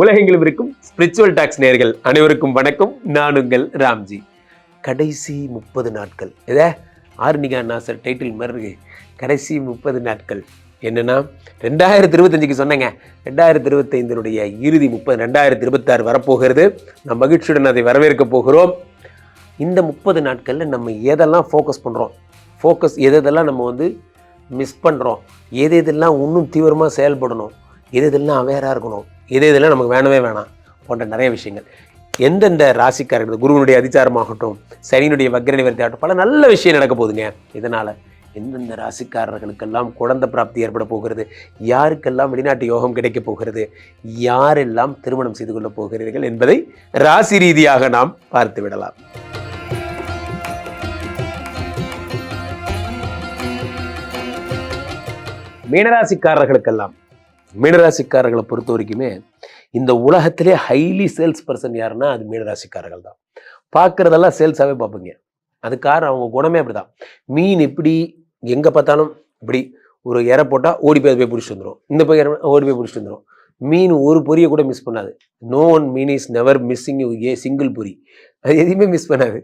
உலகெங்கிலும் இருக்கும் spiritual tax நேர்கள் அனைவருக்கும் வணக்கம். நான் உங்கள் ராம்ஜி. கடைசி முப்பது நாட்கள். இதே ஆர்னிகா நாசர் டைட்டில் மாதிரி கடைசி முப்பது நாட்கள். என்னன்னா ரெண்டாயிரத்தி இருபத்தஞ்சுக்கு சொன்னேங்க. ரெண்டாயிரத்தி இருபத்தைந்தினுடைய இறுதி முப்பது ரெண்டாயிரத்தி இருபத்தாறு வரப்போகிறது. நம் மகிழ்ச்சியுடன் அதை வரவேற்க போகிறோம். இந்த முப்பது நாட்களில் நம்ம எதெல்லாம் ஃபோக்கஸ் பண்ணுறோம் ஃபோக்கஸ் எதெல்லாம் நம்ம வந்து மிஸ் பண்ணுறோம் எது எதெல்லாம் இன்னும் தீவிரமாக செயல்படணும்? எது எதெல்லாம் அவேராக இருக்கணும்? இதே இதெல்லாம் நமக்கு வேணவே வேணாம் போன்ற நிறைய விஷயங்கள். எந்தெந்த ராசிக்காரர்கள் குருவனுடைய அதிச்சாரமாகட்டும் சனியினுடைய வக்ர நிவர்த்தி பல நல்ல விஷயம் நடக்க போகுதுங்க. இதனால் எந்தெந்த ராசிக்காரர்களுக்கெல்லாம் குழந்தை பிராப்தி ஏற்பட போகிறது? யாருக்கெல்லாம் வெளிநாட்டு யோகம் கிடைக்கப் போகிறது? யாரெல்லாம் திருமணம் செய்து கொள்ளப் போகிறீர்கள் என்பதை ராசி ரீதியாக நாம் பார்த்து விடலாம். மீனராசிக்காரர்களுக்கெல்லாம் மீனராசிக்காரர்களை பொறுத்த வரைக்குமே இந்த உலகத்திலே ஹைலி சேல்ஸ் பர்சன் யாருன்னா அது மீனராசிக்காரர்கள் தான். பார்க்குறதெல்லாம் சேல்ஸாகவே பார்ப்பீங்க. அது காரணம் அவங்க குணமே அப்படிதான். மீன் இப்படி எங்கே பார்த்தாலும் இப்படி ஒரு இற போட்டால் ஓடி போய் போய் பிடிச்சிட்டு வந்துடும் இந்த போய் ஓடி போய் பிடிச்சிட்டு வந்துடும் மீன் ஒரு பொரியை கூட மிஸ் பண்ணாது. No one mean is never missing a single பொரி. அது எதையுமே மிஸ் பண்ணாது.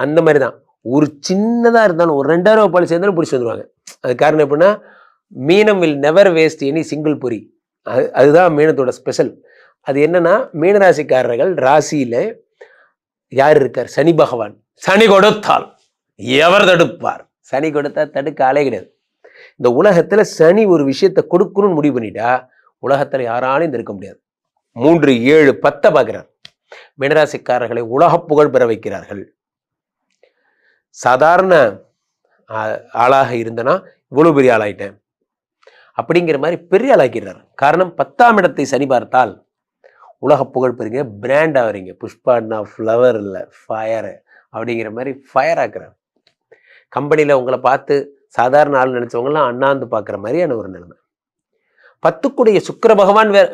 அந்த மாதிரி தான் ஒரு சின்னதாக இருந்தாலும் ஒரு ரெண்டாயிரம் ரூபாய் சேர்ந்தாலும் பிடிச்சி வந்துடுவாங்க அது காரணம் எப்படின்னா மீனம் will never waste any single பொரி அது அதுதான் மீனத்தோட ஸ்பெஷல் அது என்னன்னா மீனராசிக்காரர்கள் ராசியில யார் இருக்கார்? சனி பகவான். சனி கொடுத்தால் எவர் தடுப்பார்? சனி கொடுத்தா தடுக்க ஆளே கிடையாது. இந்த உலகத்துல சனி ஒரு விஷயத்தை கொடுக்கணும்னு முடிவு பண்ணிட்டா உலகத்துல யாராலும் இந்த இருக்க முடியாது. மூன்று ஏழு பத்தை பார்க்கிறார். மீனராசிக்காரர்களை உலக புகழ் பெற வைக்கிறார்கள். சாதாரண ஆ- ஆளாக இருந்தனா இவ்வளவு பெரிய ஆளாயிட்டேன். அப்படிங்கிற மாதிரி பெரிய ஆளாக்கிறார் காரணம் பத்தாம் இடத்தை சனி பார்த்தால் உலக புகழ் பெறுங்க பிராண்ட் ஆகிறீங்க புஷ்பான்னா ஃப்ளவர் இல்லை ஃபயர் அப்படிங்கிற மாதிரி ஃபயர் ஆக்குறார். கம்பெனியில் உங்களை பார்த்து சாதாரண ஆள் நினச்சவங்கலாம் அண்ணாந்து பார்க்குற மாதிரியான ஒரு நிலைமை. பத்துக்குடைய சுக்கர பகவான் வேற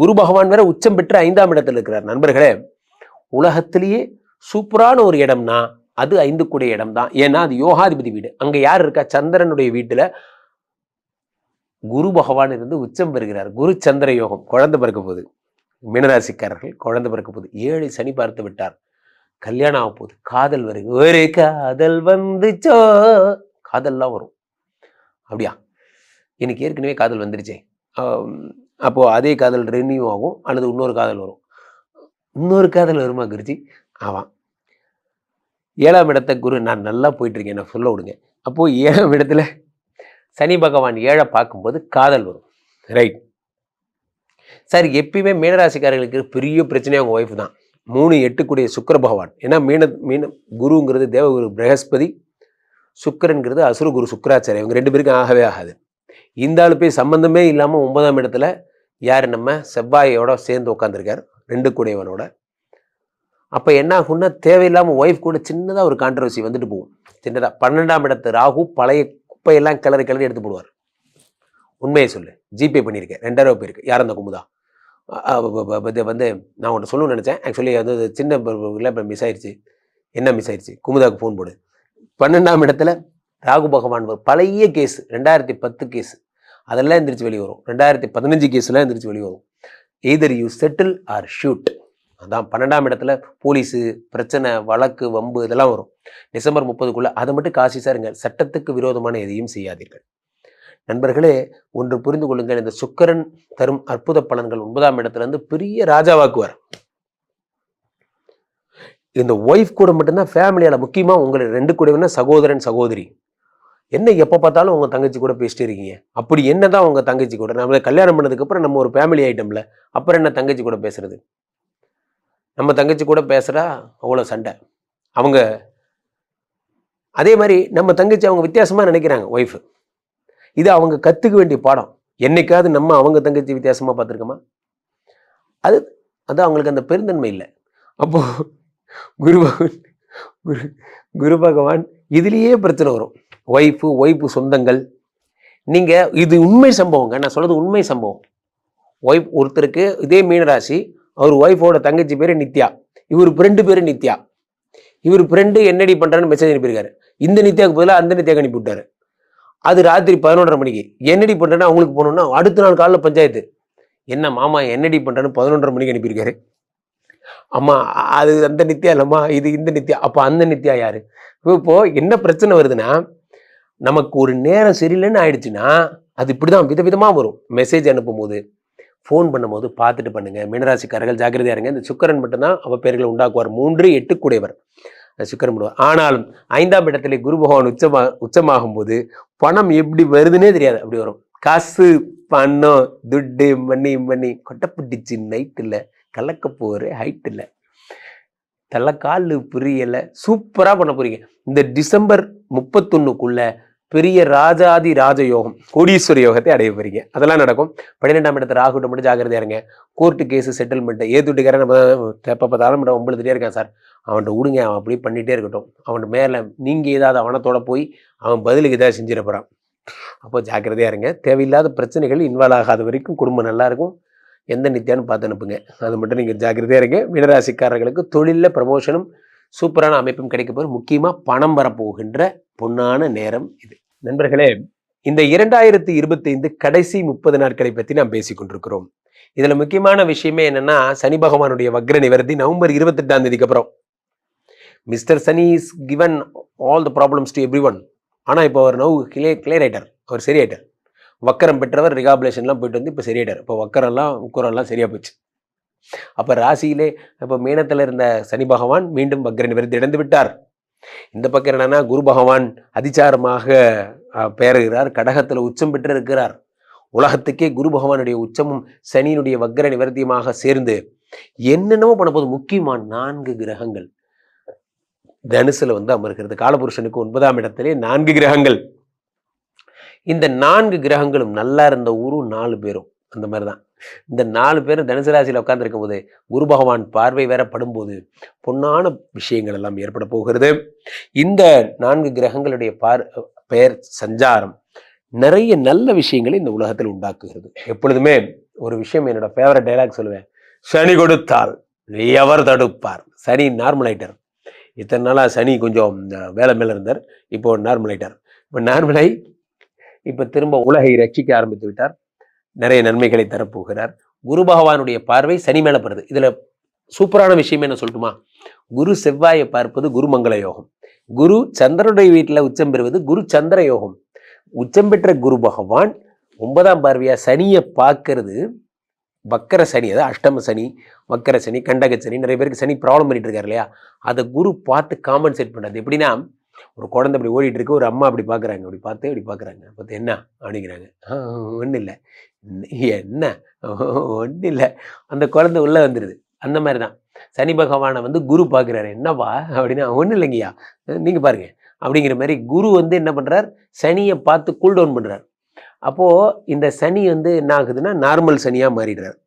குரு பகவான் வேற உச்சம் பெற்று ஐந்தாம் இடத்துல இருக்கிறார். நண்பர்களே உலகத்திலேயே சூப்பரான ஒரு இடம்னா அது ஐந்துக்குடைய இடம் தான் ஏன்னா அது யோகாதிபதி வீடு. அங்க யார் இருக்கா? சந்திரனுடைய வீட்டில் குரு பகவான் இருந்து உச்சம் பெறுகிறார். குரு சந்திர யோகம் குழந்தை பிறக்க போகுது மீனராசிக்காரர்கள் குழந்தை பிறக்க போகுது ஏழு சனி பார்த்து விட்டார். கல்யாணம் ஆக போகுது. காதல் வருது ஒரு காதல் வந்துச்சோ? காதல்லாம் வரும். அப்படியா? எனக்கு ஏற்கனவே காதல் வந்துருச்சே. அப்போது அதே காதல் ரெனியூ ஆகும். அல்லது இன்னொரு காதல் வரும். இன்னொரு காதல் வருமா குருஜி? ஆவான் ஏழாம் இடத்த குரு நான் நல்லா போயிட்டுருக்கேன் என்னை சொல்ல விடுங்க. அப்போது ஏழாம் இடத்துல சனி பகவான் ஏழை பார்க்கும்போது காதல் வரும். ரைட் சார் எப்பயுமே மீனராசிக்காரர்களுக்கு பெரிய பிரச்சனையே அவங்க ஒய்ஃப் தான். மூணு எட்டுக்குடைய சுக்கிர பகவான். ஏன்னா மீன மீன குருங்கிறது தேவகுரு பிரகஸ்பதி சுக்கிரன்கிறது அசுரகுரு சுக்கராச்சாரிய இவங்க ரெண்டு பேருக்கும் ஆகவே ஆகாது. இந்த ஆளு போய் சம்பந்தமே இல்லாமல் ஒன்பதாம் இடத்துல யார் நம்ம செவ்வாயோட சேர்ந்து உட்காந்துருக்கார் ரெண்டு கூடையவனோட. அப்போ என்ன ஆகும்னா தேவையில்லாமல் ஒய்ஃப் கூட சின்னதாக ஒரு கான்ட்ரவர்சி வந்துட்டு போகும். சின்னதாக பன்னெண்டாம் இடத்து ராகு பழைய குப்பையெல்லாம் கிளறி கிளறி எடுத்து போடுவார். உண்மையை சொல்லு. ஜிபே பண்ணியிருக்கேன். ரெண்டாயிரம் போயிருக்கு. யார் அந்த குமுதா இது வந்து நான் உன்ட்ட சொல்லணும்னு நினச்சேன். ஆக்சுவலி அது சின்ன இப்போ மிஸ் ஆயிடுச்சு என்ன மிஸ் ஆயிடுச்சு குமுதாவுக்கு ஃபோன் போடு. பன்னெண்டாம் இடத்துல ராகு பகவான் பழைய கேஸ் ரெண்டாயிரத்தி பத்து கேஸ் அதெல்லாம் எந்திரிச்சு வெளியே வரும். ரெண்டாயிரத்தி பதினஞ்சு கேஸ்லாம் எந்திரிச்சு வெளியே வரும். Either you settle or shoot அதான் பன்னெண்டாம் இடத்துல போலீஸு பிரச்சனை வழக்கு வம்பு இதெல்லாம் வரும். டிசம்பர் முப்பதுக்குள்ள அதை மட்டும் காசி சாருங்க. சட்டத்துக்கு விரோதமான எதையும் செய்யாதீர்கள். நண்பர்களே ஒன்று புரிந்து கொள்ளுங்கள். இந்த சுக்கரன் தரும் அற்புத பலன்கள் ஒன்பதாம் இடத்துல இருந்து பெரிய ராஜாவாக்குவார் இந்த ஒய்ஃப் கூட மட்டும்தான் ஃபேமிலியால முக்கியமா உங்களை ரெண்டு கூடவே சகோதரன் சகோதரி. என்ன எப்போ பார்த்தாலும் உங்க தங்கச்சி கூட பேசிட்டு இருக்கீங்க. அப்படி என்னதான் உங்க தங்கச்சி கூட. நம்ம கல்யாணம் பண்ணதுக்கு அப்புறம் நம்ம ஒரு ஃபேமிலி ஐட்டமில் அப்புறம் என்ன தங்கச்சி கூட பேசுறது? நம்ம தங்கச்சி கூட பேசுகிறா அவ்வளோ சண்டை. அவங்க அதே மாதிரி நம்ம தங்கச்சி அவங்க வித்தியாசமாக நினைக்கிறாங்க ஒய்ஃப் இது அவங்க கற்றுக்க வேண்டிய பாடம். என்னைக்காவது நம்ம அவங்க தங்கச்சி வித்தியாசமாக பார்த்துருக்கோமா? அது அது அவங்களுக்கு அந்த பெருந்தன்மை இல்லை. அப்போ குரு பகவான் குரு குரு பகவான் இதுலேயே பிரச்சனை வரும். ஒய்ஃபு ஒய்ஃபு சொந்தங்கள். நீங்கள் இது உண்மை சம்பவங்க. நான் சொல்றது உண்மை சம்பவம். ஒய்ஃப் ஒருத்தருக்கு இதே மீனராசி அவர் ஒய்ஃபோட தங்கச்சி பேர் நித்யா. இவர் ஃப்ரெண்டு பேர் நித்யா. இவர் ஃப்ரெண்டு என்னடி பண்ணுறான்னு மெசேஜ் அனுப்பியிருக்காரு. இந்த நித்யாவுக்கு பதிலாக அந்த நித்யாக்கு அனுப்பி விட்டாரு. அது ராத்திரி பதினொன்றரை மணிக்கு. என்னடி பண்ணுறேன்னா அவங்களுக்கு போகணும்னா அடுத்த நாள் காலையில் பஞ்சாயத்து. என்ன மாமா என்னடி பண்ணுறேன்னு பதினொன்றரை மணிக்கு அனுப்பியிருக்காரு. அம்மா அது அந்த நித்யா இல்லைம்மா இது இந்த நித்யா. அப்போ அந்த நித்யா யார்? இப்போது என்ன பிரச்சனை வருதுன்னா நமக்கு ஒரு நேரம் சரியில்லைன்னு ஆயிடுச்சுன்னா அது இப்படி தான் விதவிதமாக வரும். மெசேஜ் அனுப்பும்போது. ஃபோன் பண்ணும்போது பார்த்துட்டு பண்ணுங்கள் மீனராசிக்காரர்கள் ஜாக்கிரதையாக இருங்க. இந்த சுக்கரன் மட்டும்தான் அவ பெயர்களை உண்டாக்குவார். மூன்று எட்டு கூடையவர் அந்த சுக்கரன் பண்ணுவார் ஆனாலும் ஐந்தாம் இடத்துல குரு பகவான் உச்சமா உச்சமாகும் போது பணம் எப்படி வருதுன்னே தெரியாது. அப்படி வரும். காசு பணம் துட்டு மணி மணி கொட்டப்பட்டுச்சு நைட் இல்லை கலக்க போகிற ஹைட் இல்லை தலைக்கால் புரியலை. சூப்பராக பண்ண போகிறீங்க இந்த டிசம்பர் முப்பத்தொன்னுக்குள்ளே பெரிய ராஜாதி ராஜ யோகம் கோடீஸ்வர யோகத்தை அடைய போறீங்க. அதெல்லாம் நடக்கும். பன்னிரெண்டாம் இடத்துல ராகுட்ட மட்டும் ஜாக்கிரதையா இருங்க. கோர்ட்டு கேஸு செட்டில்மெண்ட் ஏத்துட்டுக்காரன் நம்ம எப்போ பார்த்தாலும் மேடம் ஒன்பதுலேயே இருக்கான் சார். அவன்கிட்ட விடுங்க அவன் அப்படியே பண்ணிகிட்டே இருக்கட்டும். அவன் மேலே நீங்கள் ஏதாவது அவனத்தோட போய் அவன் பதிலுக்கு ஏதாவது செஞ்சிட போகிறான் அப்போ ஜாக்கிரதையா இருங்க. தேவையில்லாத பிரச்சனைகள் இன்வால்வ் ஆகாத வரைக்கும் குடும்பம் நல்லாயிருக்கும் எந்த நித்தியான்னு பார்த்து அனுப்புங்க. அது மட்டும் நீங்கள் ஜாக்கிரதையா இருங்க. மீனராசிக்காரர்களுக்கு தொழிலில் ப்ரமோஷனும் சூப்பரான அமைப்பும் கிடைக்க போகிற முக்கியமாக பணம் வரப்போகின்ற பொன்னான நேரம் இது. நண்பர்களே இந்த இரண்டாயிரத்தி இருபத்தைந்து கடைசி முப்பது நாட்களை பற்றி நாம் பேசிக் கொண்டிருக்கிறோம். இதுல முக்கியமான விஷயமே என்னன்னா சனி பகவானுடைய வக்ர நிவர்த்தி நவம்பர் இருபத்தெட்டாம் தேதிக்கு அப்புறம். Mister Sani is given all the problems to everyone ஆனால் இப்போ அவர் நவ் கிளே கிளியர் ஆயிட்டார். அவர் சரியாயிட்டார். வக்கரம் பெற்றவர் ரிகாபுலேஷன்லாம் போயிட்டு வந்து இப்போ சரியாயிட்டார். இப்போ வக்கரெல்லாம் உக்கரெல்லாம் சரியாக போச்சு. அப்போ ராசியிலே இப்போ மீனத்தில் இருந்த சனி பகவான் மீண்டும் வக்ர நிவர்த்தி இழந்து விட்டார். இந்த பக்கம் என்னன்னா குரு பகவான் அதிச்சாரமாக அஹ், பெயர்கிறார் கடகத்தில் உச்சம் பெற்று இருக்கிறார் உலகத்துக்கே குரு பகவானுடைய உச்சமும் சனியினுடைய வக்ர நிவர்த்தியுமாக சேர்ந்து என்னென்னவோ பண்ண போது முக்கியமான நான்கு கிரகங்கள் தனுசுல வந்து அமர்கிறது. காலபுருஷனுக்கு ஒன்பதாம் இடத்திலே நான்கு கிரகங்கள். இந்த நான்கு கிரகங்களும் நல்லா இருந்த ஊரும் நாலு பேரும். அந்த மாதிரி தான் இந்த நாலு பேரும் தனுசு ராசியில் உட்காந்துருக்கும் போது குரு பகவான் பார்வை வேற படும்போது பொன்னான விஷயங்கள் எல்லாம் ஏற்பட போகிறது. இந்த நான்கு கிரகங்களுடைய பார் பெயர் சஞ்சாரம் நிறைய நல்ல விஷயங்களை இந்த உலகத்தில் உண்டாக்குகிறது. எப்பொழுதுமே ஒரு விஷயம் என்னோட ஃபேவரட் டைலாக் சொல்லுவேன். சனி கொடுத்தால் எவர் தடுப்பார்? சனி நார்மல் இத்தனை நாளாக சனி கொஞ்சம் வேலை மேலே இருந்தார். இப்போ நார்மல் இப்போ நார்மலை இப்போ திரும்ப உலகை ரட்சிக்க ஆரம்பித்து விட்டார். நிறைய நன்மைகளை தரப்போகிறார். குரு பகவானுடைய பார்வை சனி மேலே படுது. இதில் சூப்பரான விஷயம் என்ன சொல்லட்டுமா? குரு செவ்வாயை பார்ப்பது குருமங்கள யோகம். குரு சந்திரனுடைய வீட்டில் உச்சம் பெறுவது குரு சந்திர யோகம். உச்சம் பெற்ற குரு பகவான் ஒன்பதாம் பார்வையாக சனியை பார்க்கறது. வக்கர சனி அதாவது அஷ்டம சனி வக்கர சனி கண்டக சனி நிறைய பேருக்கு சனி ப்ராப்ளம் பண்ணிட்டு இருக்காரு இல்லையா? அதை குரு பார்த்து காம்பன்சேட் பண்ணுறது எப்படின்னா ஒரு குழந்தை அப்படி ஓடிட்டு இருக்கு ஒரு அம்மா அப்படி பார்க்குறாங்க அப்படி பார்த்து அப்படி பார்க்குறாங்க. பார்த்து என்ன? அப்படிங்கிறாங்க. ஒன்றும் இல்லை. என்ன? ஒன்றும் இல்லை அந்த குழந்தை உள்ளே வந்துடுது அந்த மாதிரி தான் சனி பகவானை வந்து குரு பார்க்குறாரு. என்னவா அப்படின்னா ஒன்றும் இல்லைங்கய்யா நீங்கள் பாருங்கள் அப்படிங்கிற மாதிரி குரு வந்து என்ன பண்ணுறார் சனியை பார்த்து கூல் டவுன் பண்ணுறார் அப்போது இந்த சனி வந்து என்ன ஆகுதுன்னா நார்மல் சனியாக மாறிடுறார்.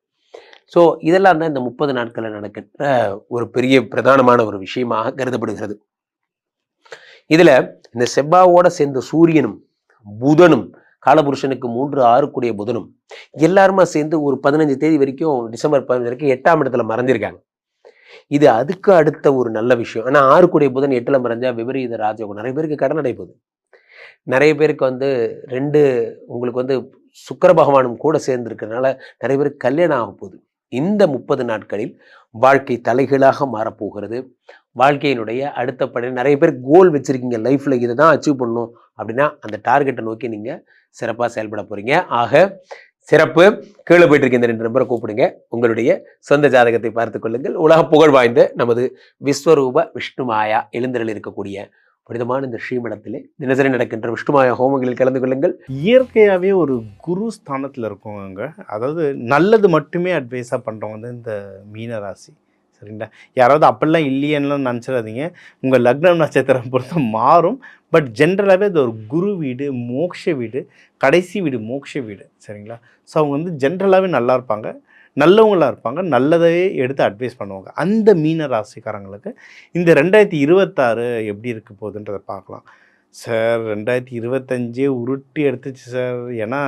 ஸோ இதெல்லாம் தான் இந்த முப்பது நாட்களில் நடக்கின்ற ஒரு பெரிய பிரதானமான ஒரு விஷயமாக கருதப்படுகிறது. இதில் இந்த செவ்வாவோடு சேர்ந்த சூரியனும் புதனும் காலபுருஷனுக்கு மூன்று ஆறுக்குடைய புதனும் எல்லாருமா சேர்ந்து ஒரு பதினஞ்சு தேதி வரைக்கும் டிசம்பர் பதினஞ்சு வரைக்கும் எட்டாம் இடத்துல மறைஞ்சிருக்காங்க. இது அதுக்கு அடுத்த ஒரு நல்ல விஷயம். ஆனால் ஆறுக்குடைய புதன் எட்டில் மறைஞ்சா விபரீத ராஜயோகம். நிறைய பேருக்கு கடன் அடைப்போகுது நிறைய பேருக்கு வந்து ரெண்டு உங்களுக்கு வந்து சுக்கர பகவானும் கூட சேர்ந்துருக்கிறதுனால நிறைய பேருக்கு கல்யாணம் ஆக போகுது இந்த முப்பது நாட்களில் வாழ்க்கை தலைகீழாக மாறப்போகிறது. வாழ்க்கையினுடைய அடுத்த படி நிறைய பேர் கோல் வச்சுருக்கீங்க. லைஃப்பில் இதை தான் அச்சீவ் பண்ணணும் அப்படின்னா அந்த டார்கெட்டை நோக்கி நீங்கள் சிறப்பாக செயல்பட போகிறீங்க ஆக சிறப்பு. கீழே போயிட்டு இருக்க இந்த ரெண்டு நம்பரை கூப்பிடுங்க. உங்களுடைய சொந்த ஜாதகத்தை பார்த்துக்கொள்ளுங்கள் உலக புகழ் வாய்ந்த நமது விஸ்வரூப விஷ்ணுமாயா எழுந்தரில் இருக்கக்கூடிய புனிதமான இந்த ஸ்ரீமடத்திலே தினசரி நடக்கின்ற விஷ்ணுமாய ஹோமங்களில் கலந்து கொள்ளுங்கள். இயற்கையாகவே ஒரு குரு ஸ்தானத்தில் இருக்கவங்க அதாவது நல்லது மட்டுமே அட்வைஸாக பண்ணுறவங்க வந்து இந்த மீன ராசி சரிங்களா? யாராவது அப்படிலாம் இல்லையெல்லாம் நினச்சிடாதீங்க. உங்கள் லக்னம் நட்சத்திரம் பொறுத்து மாறும். பட் ஜென்ரலாகவே அது ஒரு குரு வீடு மோக்ஷ வீடு கடைசி வீடு மோக்ஷ வீடு. சரிங்களா? ஸோ அவங்க வந்து ஜென்ரலாகவே நல்லா இருப்பாங்க. நல்லவங்களா இருப்பாங்க நல்லதையே எடுத்து அட்வைஸ் பண்ணுவாங்க. அந்த மீன ராசிக்காரங்களுக்கு இந்த ரெண்டாயிரத்தி இருபத்தாறு எப்படி இருக்க போகுதுன்றதை பார்க்கலாம். சார் ரெண்டாயிரத்தி இருபத்தஞ்சே உருட்டி எடுத்துச்சு சார் ஏன்னா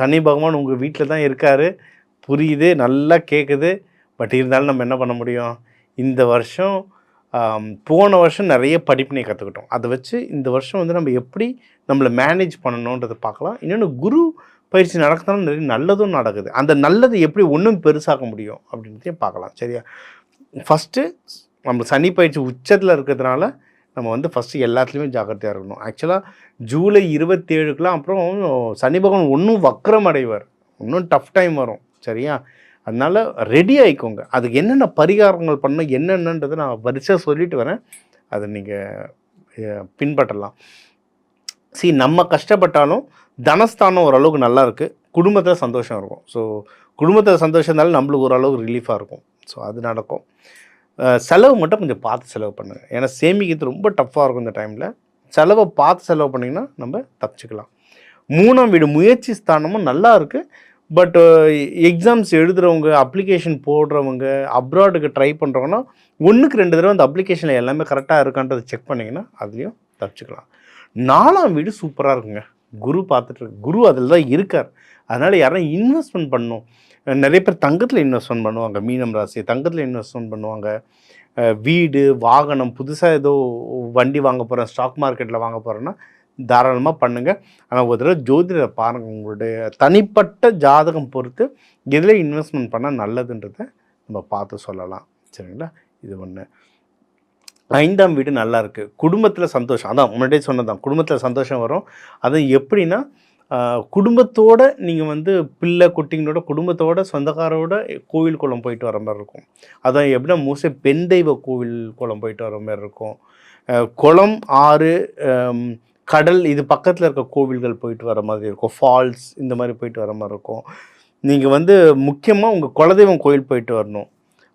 சனி பகவான் உங்கள் வீட்டில் தான் இருக்கார். புரியுது நல்லா கேட்குது பட் இருந்தாலும் நம்ம என்ன பண்ண முடியும்? இந்த வருஷம் போன வருஷம் நிறைய படிப்பினை கற்றுக்கிட்டோம் அதை வச்சு இந்த வருஷம் வந்து நம்ம எப்படி நம்மளை மேனேஜ் பண்ணணுன்றதை பார்க்கலாம். இன்னொன்று குரு பயிற்சி நடக்கிறதுனால நிறைய நல்லதும் நடக்குது. அந்த நல்லது எப்படி ஒன்றும் பெருசாக்க முடியும் அப்படின்றதையும் பார்க்கலாம். சரியா? ஃபஸ்ட்டு நம்ம சனி பயிற்சி உச்சத்தில் இருக்கிறதுனால நம்ம வந்து ஃபஸ்ட்டு எல்லாத்துலேயுமே ஜாக்கிரதையாக இருக்கணும். ஆக்சுவலாக ஜூலை இருபத்தேழுக்கெலாம் அப்புறம் சனி பகவான் ஒன்றும் வக்கரம் அடைவார். இன்னும் டஃப் டைம் வரும். சரியா? அதனால் ரெடி ஆகிக்கோங்க அதுக்கு என்னென்ன பரிகாரங்கள் பண்ணணும் என்னென்னன்றதை நான் வரிசையாக சொல்லிட்டு வரேன். அதை நீங்கள் பின்பற்றலாம். சி நம்ம கஷ்டப்பட்டாலும் தனஸ்தானம் ஓரளவுக்கு நல்லா இருக்குது குடும்பத்தில் சந்தோஷம் இருக்கும். ஸோ குடும்பத்தில் சந்தோஷம் இருந்தாலும் நம்மளுக்கு ஓரளவுக்கு ரிலீஃபாக இருக்கும். ஸோ அது நடக்கும். செலவு மட்டும் கொஞ்சம் பார்த்து செலவு பண்ணுங்கள் ஏன்னா சேமிக்கிறது ரொம்ப டஃப்பாக இருக்கும் இந்த டைமில் செலவை பார்த்து செலவு பண்ணிங்கன்னா நம்ம தப்பிச்சுக்கலாம். மூணாம் வீடு முயற்சி ஸ்தானமும் நல்லா இருக்குது பட் எக்ஸாம்ஸ் எழுதுகிறவங்க அப்ளிகேஷன் போடுறவங்க அப்ராடுக்கு ட்ரை பண்ணுறவங்கன்னா ஒன்றுக்கு ரெண்டு தடவை அந்த அப்ளிகேஷனில் எல்லாமே கரெக்டாக இருக்கான்றதை செக் பண்ணிங்கன்னா அதுலேயும் தப்பிச்சுக்கலாம். நாலாம் வீடு சூப்பராக இருக்குங்க. குரு பார்த்துட்டு குரு அதில் தான் இருக்கார். அதனால் யாரும் இன்வெஸ்ட்மெண்ட் பண்ணணும் நிறைய பேர் தங்கத்தில் இன்வெஸ்ட்மெண்ட் பண்ணுவாங்க. மீனம் ராசி தங்கத்தில் இன்வெஸ்ட்மெண்ட் பண்ணுவாங்க. வீடு வாகனம் புதுசாக ஏதோ வண்டி வாங்க போகிறேன் ஸ்டாக் மார்க்கெட்டில் வாங்க போகிறேன்னா தாராளமாக பண்ணுங்கள் ஆனால் ஒரு தடவை ஜோதிடரை பாருங்கள் உங்களுடைய தனிப்பட்ட ஜாதகம் பொறுத்து எதில் இன்வெஸ்ட்மெண்ட் பண்ணால் நல்லதுன்றதை நம்ம பார்த்து சொல்லலாம். சரிங்களா? இது ஒன்று ஐந்தாம் வீடு நல்லா இருக்குது குடும்பத்தில் சந்தோஷம். அதான் முன்னாடியே சொன்னதான் குடும்பத்தில் சந்தோஷம் வரும். அது எப்படின்னா குடும்பத்தோடு குடும்பத்தோட நீங்கள் வந்து பிள்ளை குட்டிங்களோட குடும்பத்தோட சொந்தக்காரோட கோவில் குளம் போயிட்டு வர மாதிரி இருக்கும். அதான் எப்படின்னா மோஸ்ட்லி பெண் தெய்வ கோவில் குளம் போயிட்டு வர மாதிரி இருக்கும். குளம் ஆறு கடல் இது பக்கத்தில் இருக்க கோவில்கள் போயிட்டு வர மாதிரி இருக்கும். ஃபால்ஸ் இந்த மாதிரி போயிட்டு வர மாதிரி இருக்கும். நீங்கள் வந்து முக்கியமாக உங்கள் குலதெய்வம் கோயில் போயிட்டு வரணும்.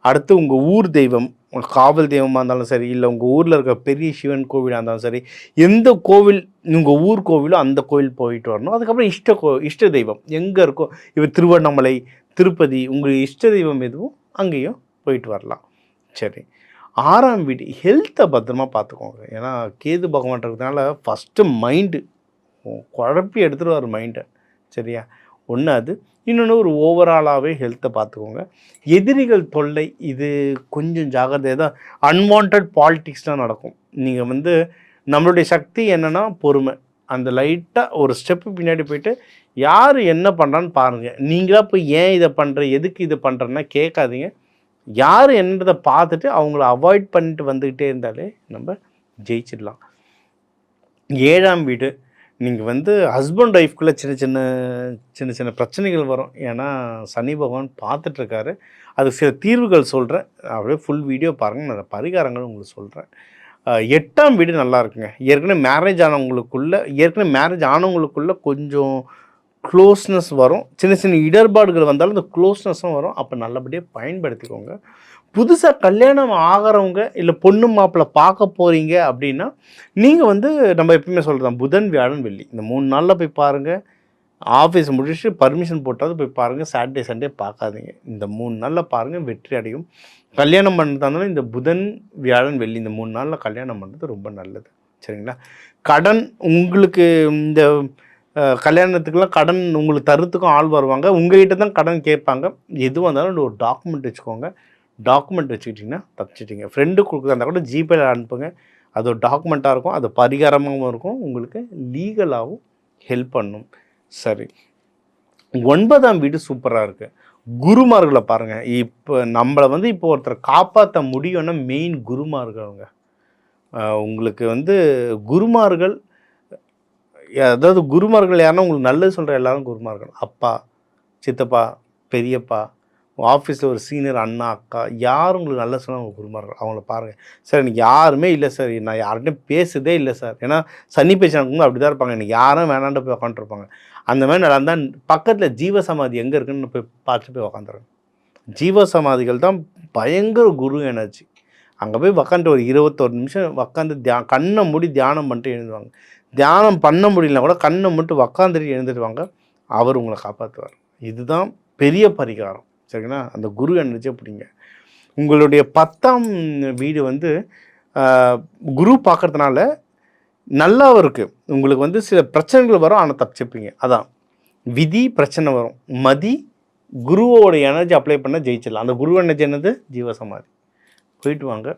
அடுத்து உங்கள் ஊர் தெய்வம் காவல் தெய்வமாக இருந்தாலும் சரி இல்லை உங்கள் ஊரில் இருக்க பெரிய சிவன் கோவிலாக இருந்தாலும் சரி எந்த கோவில் உங்கள் ஊர் கோவிலோ அந்த கோவில் போயிட்டு வரணும். அதுக்கப்புறம் இஷ்ட கோ இஷ்ட தெய்வம். எங்கே இருக்கோ இவர் திருவண்ணாமலை திருப்பதி உங்கள் இஷ்ட தெய்வம் எதுவும் அங்கேயும் போயிட்டு வரலாம். சரி. ஆறாம் வீடு ஹெல்த்தை பத்திரமா பார்த்துக்கோங்க ஏன்னா கேது பகவான் இருக்கிறதுனால ஃபஸ்ட்டு மைண்டு குழப்பி எடுத்துகிட்டு வர மைண்டை சரியா? ஒன்று அது. இன்னொன்று ஒரு ஓவராலாகவே ஹெல்த்தை பார்த்துக்கோங்க எதிரிகள் தொல்லை இது கொஞ்சம் ஜாகிரதையாக தான். அன்வான்ட் தான் நடக்கும். நீங்கள் வந்து நம்மளுடைய சக்தி என்னென்னா பொறுமை. அந்த லைட்டாக ஒரு ஸ்டெப்பு பின்னாடி போயிட்டு யார் என்ன பண்ணுறான்னு பாருங்கள் நீங்களாக போய் ஏன் இதை பண்ணுற எதுக்கு இதை பண்ணுறேன்னா கேட்காதீங்க. யார் என்னன்றதை பார்த்துட்டு அவங்கள அவாய்ட் பண்ணிட்டு வந்துக்கிட்டே இருந்தாலே நம்ம ஜெயிச்சிடலாம். ஏழாம் வீடு. நீங்கள் வந்து ஹஸ்பண்ட் ஒய்ஃப்குள்ளே சின்ன சின்ன சின்ன சின்ன பிரச்சனைகள் வரும். ஏன்னா சனி பகவான் பார்த்துட்ருக்காரு. அது சில தீர்வுகள் சொல்கிறேன் அப்படியே ஃபுல் வீடியோ பாருங்கள் நான் பரிகாரங்கள் உங்களுக்கு சொல்கிறேன் எட்டாம் வீடு நல்லா இருக்குங்க. ஏற்கனவே மேரேஜ் ஆனவங்களுக்குள்ள ஏற்கனவே மேரேஜ் ஆனவங்களுக்குள்ள கொஞ்சம் க்ளோஸ்னஸ் வரும். சின்ன சின்ன இடர்பாடுகள் வந்தாலும் இந்த க்ளோஸ்னஸும் வரும். அப்போ நல்லபடியாக பயன்படுத்திக்கோங்க. புதுசாக கல்யாணம் ஆகிறவங்க இல்லை பொண்ணு மாப்பிள்ளை பார்க்க போகிறீங்க அப்படின்னா நீங்கள் வந்து நம்ம எப்பயுமே சொல்கிறோம் புதன் வியாழன் வெள்ளி. இந்த மூணு நாளில் போய் பாருங்கள் ஆஃபீஸ் முடிச்சுட்டு பர்மிஷன் போட்டாவது போய் பாருங்கள் சாட்டர்டே சண்டே பார்க்காதீங்க. இந்த மூணு நாளில் பாருங்கள் வெற்றி அடையும். கல்யாணம் பண்ணுறதாலும் இந்த புதன் வியாழன் வெள்ளி இந்த மூணு நாளில் கல்யாணம் பண்ணுறது ரொம்ப நல்லது. சரிங்களா? கடன் உங்களுக்கு இந்த கல்யாணத்துக்குலாம் கடன் உங்களுக்கு தருத்துக்கும் ஆள் வருவாங்க. உங்கள்கிட்ட தான் கடன் கேட்பாங்க. எதுவாக இருந்தாலும் ஒரு டாக்குமெண்ட் வச்சுக்கோங்க. டாக்குமெண்ட் வச்சுக்கிட்டிங்கன்னா தப்பிச்சிட்டிங்க. ஃப்ரெண்டு கொடுக்குறதா கூட ஜிபேல அனுப்புங்க. அது ஒரு டாக்குமெண்ட்டாக இருக்கும். அது பரிகாரமாகவும் இருக்கும். உங்களுக்கு லீகலாகவும் ஹெல்ப் பண்ணும். சரி. ஒன்பதாம் வீடு சூப்பராக இருக்குது குருமார்களை பாருங்கள் இப்போ நம்மளை வந்து இப்போ ஒருத்தரை காப்பாற்ற முடியும்னா மெயின் குருமார்கள்ங்க அவங்க. உங்களுக்கு வந்து குருமார்கள் அதாவது குருமார்கள் யாருன்னா உங்களுக்கு நல்லது சொல்கிற எல்லாரும் குருமார்கள். அப்பா சித்தப்பா பெரியப்பா ஆஃபீஸில் ஒரு சீனியர் அண்ணா அக்கா யார் உங்களுக்கு நல்ல சொன்னால் அவங்க குருமார்கள் அவங்கள பாருங்கள் சார் எனக்கு யாருமே இல்லை சார். நான் யார்கிட்டையும் பேசுதே இல்லை சார். ஏன்னா சனி பேசினவங்க அப்படி தான் இருப்பாங்க. எனக்கு யாரும் வேணாண்டு போய் உட்காந்துருப்பாங்க அந்த மாதிரி நடந்தால் பக்கத்தில் ஜீவசமாதி எங்கே இருக்குன்னு போய் பார்த்துட்டு போய் உக்காந்துருங்க. ஜீவசமாதிகள் தான் பயங்கர குரு எனர்ஜி. அங்கே போய் உக்காந்துட்டு ஒரு இருபத்தொரு நிமிஷம் உக்காந்து தியா கண்ணை மூடி தியானம் பண்ணிட்டு எழுந்துவாங்க தியானம் பண்ண முடியலனா கூட கண்ணை மட்டும் உக்காந்துட்டு எழுந்துடுவாங்க அவர் உங்களை காப்பாற்றுவார் இதுதான் பெரிய பரிகாரம். சரிங்களா? அந்த குரு எனர்ஜியை பிடிங்க. உங்களுடைய பத்தாம் வீடு வந்து குரு பார்க்கறதுனால நல்லாவும் இருக்குது உங்களுக்கு வந்து சில பிரச்சனைகள் வரும் ஆனால் தப்பிச்சுப்பீங்க. அதான். விதி பிரச்சனை வரும். மதி குருவோட எனர்ஜி அப்ளை பண்ண ஜெயிச்சிடலாம். அந்த குரு எனர்ஜி என்னது? ஜீவசமாதி. போயிட்டு வாங்க.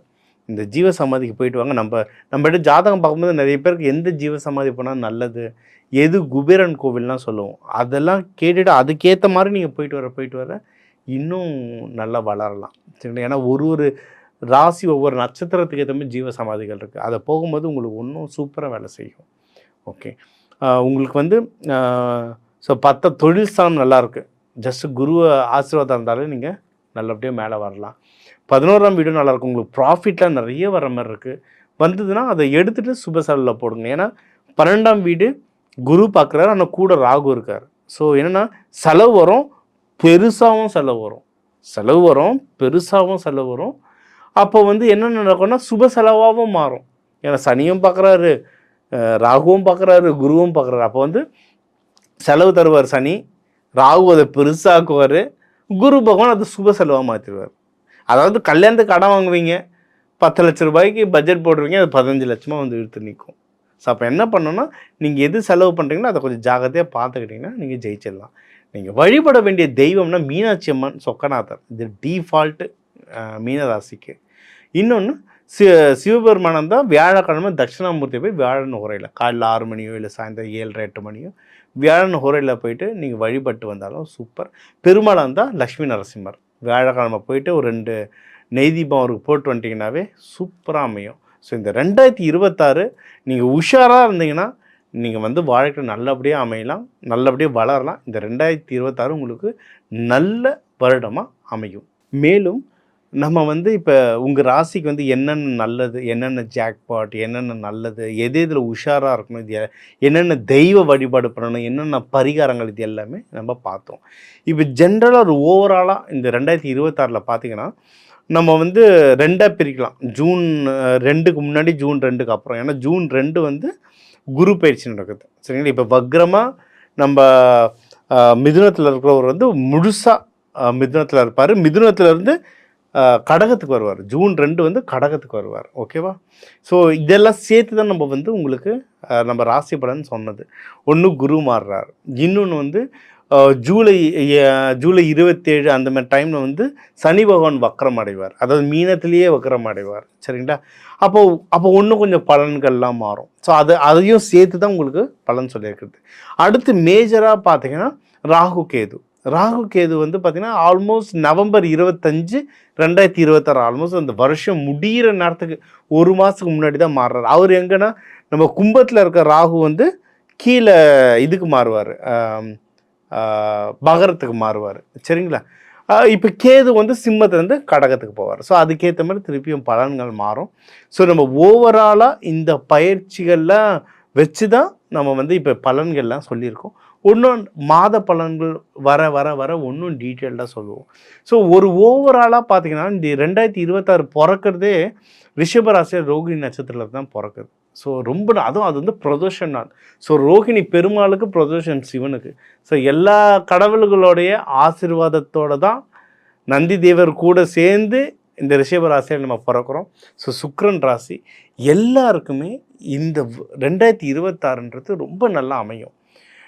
இந்த ஜீவ சமாதிக்கு போயிட்டு வாங்க. நம்ம நம்மகிட்ட ஜாதகம் பார்க்கும்போது நிறைய பேருக்கு எந்த ஜீவ சமாதி போனால் நல்லது. எது குபேரன் கோவில்லாம் சொல்லுவோம். அதெல்லாம் கேட்டுட்டு அதுக்கேற்ற மாதிரி நீங்கள் போயிட்டு வர போயிட்டு வர இன்னும் நல்லா வளரலாம். சரிங்களா? ஏன்னா ஒரு ஒரு ராசி ஒவ்வொரு நட்சத்திரத்துக்கு ஏற்ற மாதிரி ஜீவ சமாதிகள் இருக்குது அதை போகும்போது உங்களுக்கு இன்னும் சூப்பராக வேலை செய்யும். ஓகே. உங்களுக்கு வந்து ஸோ பத்த தொழில் ஸ்தானம் நல்லாயிருக்கு ஜஸ்ட் குருவை ஆசீர்வாதம் இருந்தாலே நீங்கள் நல்லபடியாக மேலே வரலாம். பதினோராம் வீடும் நல்லாயிருக்கும் உங்களுக்கு ப்ராஃபிட்லாம் நிறைய வர மாதிரி இருக்குது வந்ததுன்னா அதை எடுத்துகிட்டு சுப செலவில் போடுங்க. ஏன்னா பன்னெண்டாம் வீடு குரு பார்க்குறாரு. ஆனால் கூட ராகு இருக்கார். ஸோ என்னென்னா செலவு வரும். பெருசாகவும் செலவு வரும். செலவு வரும் பெருசாகவும் செலவு வரும். அப்போ வந்து என்ன நடக்கும்னா சுப செலவாகவும் மாறும். ஏன்னா சனியும் பார்க்குறாரு ராகுவும் பார்க்குறாரு குருவும் பார்க்குறாரு அப்போ வந்து செலவு தருவார் சனி ராகு அதை பெருசாக்குவார் குரு பகவான் அதை சுப செலவாக மாற்றிடுவார் அதாவது கல்யாணத்துக்கு கடன் வாங்குவீங்க பத்து லட்ச ரூபாய்க்கு பட்ஜெட் போடுறீங்க அது பதினஞ்சு லட்சமாக வந்து இழுத்து நிற்கும் ஸோ அப்போ என்ன பண்ணணும்னா நீங்கள் எது செலவு பண்ணுறீங்களோ அதை கொஞ்சம் ஜாகிரதையாக பார்த்துக்கிட்டிங்கன்னா நீங்கள் ஜெயிச்சிடலாம். நீங்கள் வழிபட வேண்டிய தெய்வம்னா மீனாட்சி அம்மன் சொக்கநாதர். இது டீஃபால்ட்டு மீனராசிக்கு. இன்னொன்று சி சிவபெருமானம் தான் வியாழக்கிழமை தட்சிணாமூர்த்தி போய் வியாழன் உரையில் காலைல ஆறு மணியோ இல்லை சாயந்தரம் ஏழு எட்டு மணியோ வியாழன் உரையில் போயிட்டு நீங்கள் வழிபட்டு வந்தாலும் சூப்பர். பெருமாளாக இருந்தால் லக்ஷ்மி நரசிம்மர். வியாழக்கிழமை போயிட்டு ஒரு ரெண்டு நெய் தீபம் அவருக்கு போட்டு வந்துட்டிங்கனாவே சூப்பராக அமையும். ஸோ இந்த ரெண்டாயிரத்தி இருபத்தாறு நீங்கள் உஷாராக இருந்தீங்கன்னா நீங்கள் வந்து வாழ்க்கை நல்லபடியாக அமையலாம் நல்லபடியாக வளரலாம். இந்த ரெண்டாயிரத்தி இருபத்தாறு உங்களுக்கு நல்ல வருடமாக அமையும். மேலும் நம்ம வந்து இப்போ உங்கள் ராசிக்கு வந்து என்னென்ன நல்லது என்னென்ன ஜாக்பாட் என்னென்ன நல்லது எது இதில் உஷாராக இருக்கணும் இது என்னென்ன தெய்வ வழிபாடு பண்ணணும் என்னென்ன பரிகாரங்கள் இது எல்லாமே நம்ம பார்த்தோம். இப்போ ஜென்ரலாக ஒரு ஓவராலாக இந்த ரெண்டாயிரத்தி இருபத்தாறில் பார்த்தீங்கன்னா நம்ம வந்து ரெண்டாக பிரிக்கலாம். ஜூன் ரெண்டுக்கு முன்னாடி ஜூன் ரெண்டுக்கு அப்புறம். ஏன்னா ஜூன் ரெண்டு வந்து குரு பயிற்சி நடக்குது. சரிங்களா? இப்போ வக்ரமாக நம்ம மிதுனத்தில் இருக்கிறவர் வந்து முழுசாக மிதுனத்தில் இருப்பார். மிதுனத்துலேருந்து கடகத்துக்கு வருவார். ஜூன் ரெண்டு வந்து கடகத்துக்கு வருவார். ஓகேவா ஸோ இதெல்லாம் சேர்த்து தான் நம்ம வந்து உங்களுக்கு நம்ம ராசி பலன் சொன்னது. ஒன்று குரு மாறுறார். இன்னொன்று வந்து ஜூலை ஜூலை இருபத்தேழு அந்த மாதிரி டைமில் வந்து சனி பகவான் வக்கரம் அடைவார் அதாவது மீனத்திலேயே வக்கரம் அடைவார் சரிங்களா? அப்போ அப்போ ஒன்றும் கொஞ்சம் பலன்கள்லாம் மாறும். ஸோ அது அதையும் சேர்த்து தான் உங்களுக்கு பலன் சொல்லியிருக்கிறது. அடுத்து மேஜராக பார்த்தீங்கன்னா ராகு கேது. ராகு கேது வந்து பார்த்திங்கன்னா ஆல்மோஸ்ட் நவம்பர் இருபத்தஞ்சு ரெண்டாயிரத்தி இருபத்தாறு ஆல்மோஸ்ட் அந்த வருஷம் முடிகிற நேரத்துக்கு ஒரு மாதத்துக்கு முன்னாடி தான் மாறுறாரு. அவர் எங்கன்னா நம்ம கும்பத்தில் இருக்க ராகு வந்து கீழே இதுக்கு மாறுவார். மகரத்துக்கு மாறுவார். சரிங்களா? இப்போ கேது வந்து சிம்மத்துலேருந்து கடகத்துக்கு போவார். ஸோ அதுக்கேற்ற மாதிரி திருப்பியும் பலன்கள் மாறும். ஸோ நம்ம ஓவராலாக இந்த பயிற்சிகள்லாம் வச்சு தான் நம்ம வந்து இப்போ பலன்கள்லாம் சொல்லியிருக்கோம். ஒன்றும் மாத பலன்கள் வர வர வர ஒன்றும் டீட்டெயில்டாக சொல்லுவோம். ஸோ ஒரு ஓவராலாக பார்த்தீங்கன்னா இந்த ரெண்டாயிரத்தி இருபத்தாறு பிறக்கிறதே ரிஷபராசியர் ரோகிணி நட்சத்திரத்தில் தான் பிறக்குது. ஸோ ரொம்ப அதுவும் அது வந்து பிரதோஷன் நாள். ஸோ ரோகிணி பெருமாளுக்கு பிரதோஷன் சிவனுக்கு. ஸோ எல்லா கடவுள்களுடைய ஆசீர்வாதத்தோட தான் நந்தி தேவர் கூட சேர்ந்து இந்த ரிஷப ராசியில் நம்ம பிறக்கிறோம். ஸோ சுக்ரன் ராசி எல்லாருக்குமே இந்த ரெண்டாயிரத்தி இருபத்தாறுன்றது ரொம்ப நல்லா அமையும்.